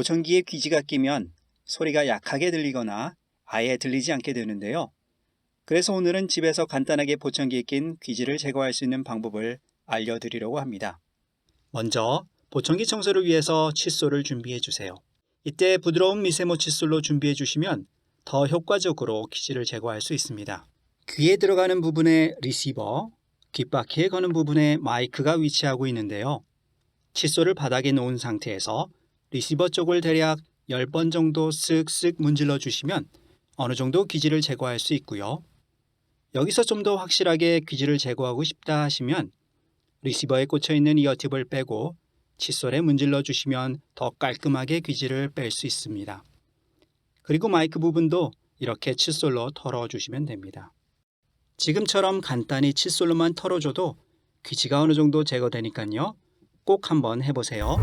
보청기에 귀지가 끼면 소리가 약하게 들리거나 아예 들리지 않게 되는데요. 그래서 오늘은 집에서 간단하게 보청기에 낀 귀지를 제거할 수 있는 방법을 알려드리려고 합니다. 먼저 보청기 청소를 위해서 칫솔을 준비해 주세요. 이때 부드러운 미세모 칫솔로 준비해 주시면 더 효과적으로 귀지를 제거할 수 있습니다. 귀에 들어가는 부분에 리시버, 귓바퀴에 거는 부분에 마이크가 위치하고 있는데요. 칫솔을 바닥에 놓은 상태에서 리시버 쪽을 대략 10번 정도 쓱쓱 문질러 주시면 어느 정도 귀지를 제거할 수 있고요. 여기서 좀 더 확실하게 귀지를 제거하고 싶다 하시면 리시버에 꽂혀 있는 이어팁을 빼고 칫솔에 문질러 주시면 더 깔끔하게 귀지를 뺄 수 있습니다. 그리고 마이크 부분도 이렇게 칫솔로 털어 주시면 됩니다. 지금처럼 간단히 칫솔로만 털어줘도 귀지가 어느 정도 제거되니까요. 꼭 한번 해보세요.